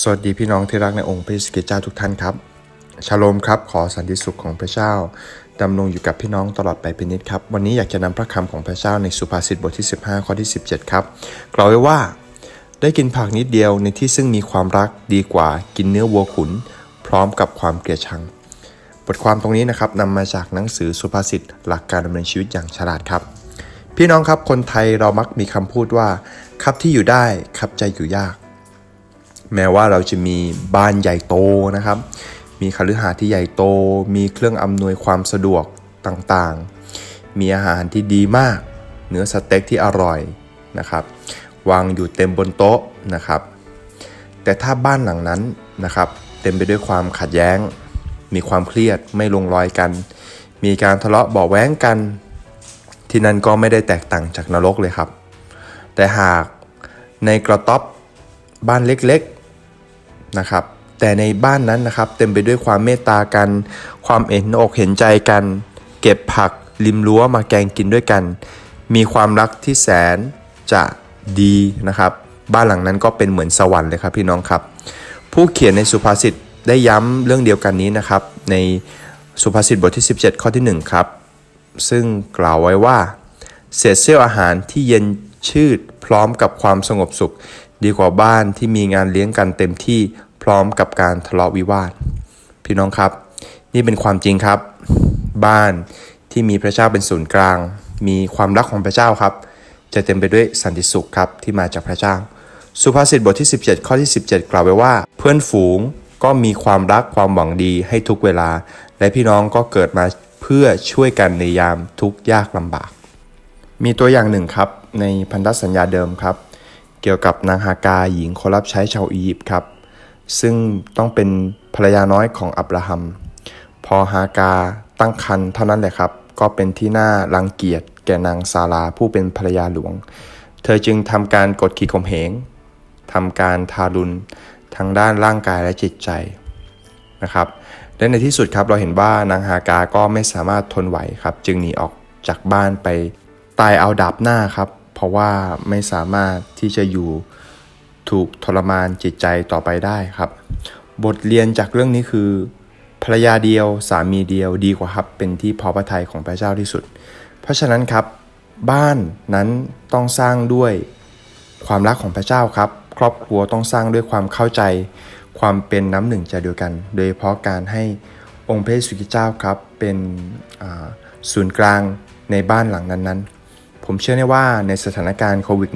สวัสดีพี่น้องที่รักในองค์พระสกิเจ้าทุกท่านครับ ชาโลมครับ ขอสันติสุขของพระเจ้าดำรงอยู่กับพี่น้องตลอดไปเป็นนิดครับ วันนี้อยากจะนำพระคำของพระเจ้าในสุภาษิตบทที่ 15 ข้อที่ 17 ครับ กล่าวไว้ว่า ได้กินผักนิดเดียวในที่ซึ่งมีความรักดีกว่ากินเนื้อวัวขุน พร้อมกับความเกลียดชัง บทความตรงนี้นะครับนำมาจากหนังสือสุภาษิตหลักการดำเนินชีวิตอย่างฉลาดครับ พี่น้องครับคนไทยเรามักมีคำพูดว่า ครับที่อยู่ได้ครับใจอยู่ยาก แม้ว่าเราจะมีบ้านใหญ่โตนะครับ มีคฤหาสน์ที่ใหญ่โต มีเครื่องอำนวยความสะดวกต่างๆ มีอาหารที่ดีมาก เนื้อสเต็กที่อร่อยนะครับวางอยู่เต็มบนโต๊ะนะครับ แต่ถ้าบ้านหลังนั้นนะครับ เต็มไปด้วยความขัดแย้ง มีความเครียดไม่ลงรอยกัน มีการทะเลาะเบาแว้งกัน ที่นั่นก็ไม่ได้แตกต่างจากนรกเลยครับ แต่หากในกระต๊อบบ้านเล็ก นะครับ แต่ในบ้านนั้นนะครับ เต็มไปด้วยความเมตตากัน ความเห็นอกเห็นใจกัน เก็บผักริมรั้วมาแกงกินด้วยกัน มีความรักที่แสนจะดีนะครับ บ้านหลังนั้นก็เป็นเหมือนสวรรค์เลยครับพี่น้องครับ ผู้เขียนในสุภาษิตได้ย้ำเรื่องเดียวกันนี้นะครับ ในสุภาษิตบทที่ 17 ข้อที่ 1 ครับ ซึ่งกล่าวไว้ว่าเศษเสี้ยวอาหารที่เย็นชืดพร้อมกับความสงบสุข ดีกว่าบ้านที่มีงานเลี้ยงกันเต็มที่พร้อมกับการทะเลาะวิวาท พี่น้องครับ นี่เป็นความจริงครับ บ้านที่มีพระเจ้าเป็นศูนย์กลาง มีความรักของพระเจ้าครับ จะเต็มไปด้วยสันติสุขครับที่มาจากพระเจ้า สุภาษิตบทที่ 17 ข้อที่ 17 กล่าวไว้ว่า เพื่อนฝูงก็มีความรักความหวังดีให้ทุกเวลา และพี่น้องก็เกิดมาเพื่อช่วยกันในยามทุกยากลำบาก มีตัวอย่างหนึ่งครับในพันธสัญญาเดิมครับ เกี่ยวกับนางฮากาหญิงคนรับใช้ชาวอียิปต์ครับ ซึ่งต้องเป็นภรรยาน้อยของอับราฮัม พอฮากาตั้งครรภ์เท่านั้นแหละครับ ก็เป็นที่น่ารังเกียจแก่นางซาราผู้เป็นภรรยาหลวง เธอจึงทำการกดขี่ข่มเหงทำการทารุณทางด้านร่างกายและจิตใจนะครับและในที่สุดครับเราเห็นว่านางฮากาก็ไม่สามารถทนไหวครับ จึงหนีออกจากบ้านไปตายเอาดาบหน้าครับ เพราะว่าไม่สามารถที่จะอยู่ถูกทรมานจิตใจต่อไปได้ครับ บทเรียนจากเรื่องนี้คือภรรยาเดียวสามีเดียวดีกว่าครับ เป็นที่พอพระทัยของพระเจ้าที่สุด เพราะฉะนั้นครับ บ้านนั้นต้องสร้างด้วยความรักของพระเจ้าครับ ครอบครัวต้องสร้างด้วยความเข้าใจ ความเป็นน้ำหนึ่งใจเดียวกัน โดยเฉพาะการให้องค์พระเยซูคริเจ้าครับเป็นศูนย์กลางในบ้านหลังนั้นๆ ผมเชื่อแน่ว่าในสถานการณ์โควิด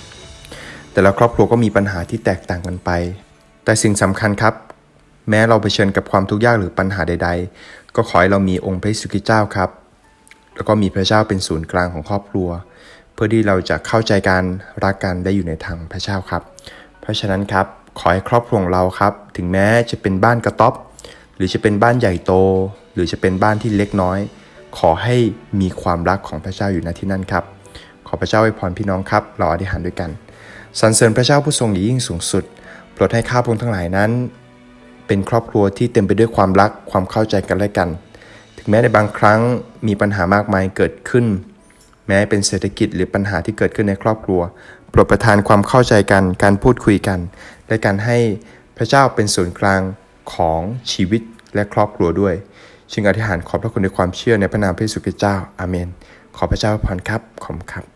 -19 แต่ละครอบครัวก็มีปัญหาที่แตกต่างกันไป แต่สิ่งสำคัญครับ แม้เราเผชิญกับความทุกข์ยากหรือปัญหาใด ๆ ก็ขอให้เรามีองค์พระเยซูคริตเจ้าครับ แล้วก็มีพระเจ้าเป็นศูนย์กลางของครอบครัว เพื่อที่เราจะเข้าใจกันรักกันได้อยู่ในทางพระเจ้าครับ เพราะฉะนั้นครับขอให้ครอบครัวของเราครับ ถึงแม้จะเป็นบ้านกระต๊อบ หรือจะเป็นบ้านใหญ่โต หรือจะเป็นบ้านที่เล็กน้อย ขอให้มีความรักของพระเจ้าอยู่ณที่นั่นครับ ขอพระเจ้าอวยพรพี่น้องครับ เราอธิษฐานด้วยกันสรรเสริญพระเจ้าผู้ทรงยิ่งสูงสุดโปรดให้ข้าพงทั้งหลายนั้น เป็นครอบครัวที่เต็มไปด้วยความรักความเข้าใจกันและกัน ถึงแม้ในบางครั้งมีปัญหามากมายเกิดขึ้น แม้เป็นเศรษฐกิจหรือปัญหาที่เกิดขึ้นในครอบครัวโปรดประทานความเข้าใจกันการพูดคุยกัน และการให้พระเจ้าเป็นศูนย์กลางของชีวิตและครอบครัวด้วย จึงอธิษฐานขอบพระคุณในความเชื่อในพระนามพระเยซูคริสต์เจ้าอาเมน ขอพระเจ้าพรครับขอบคุณครับ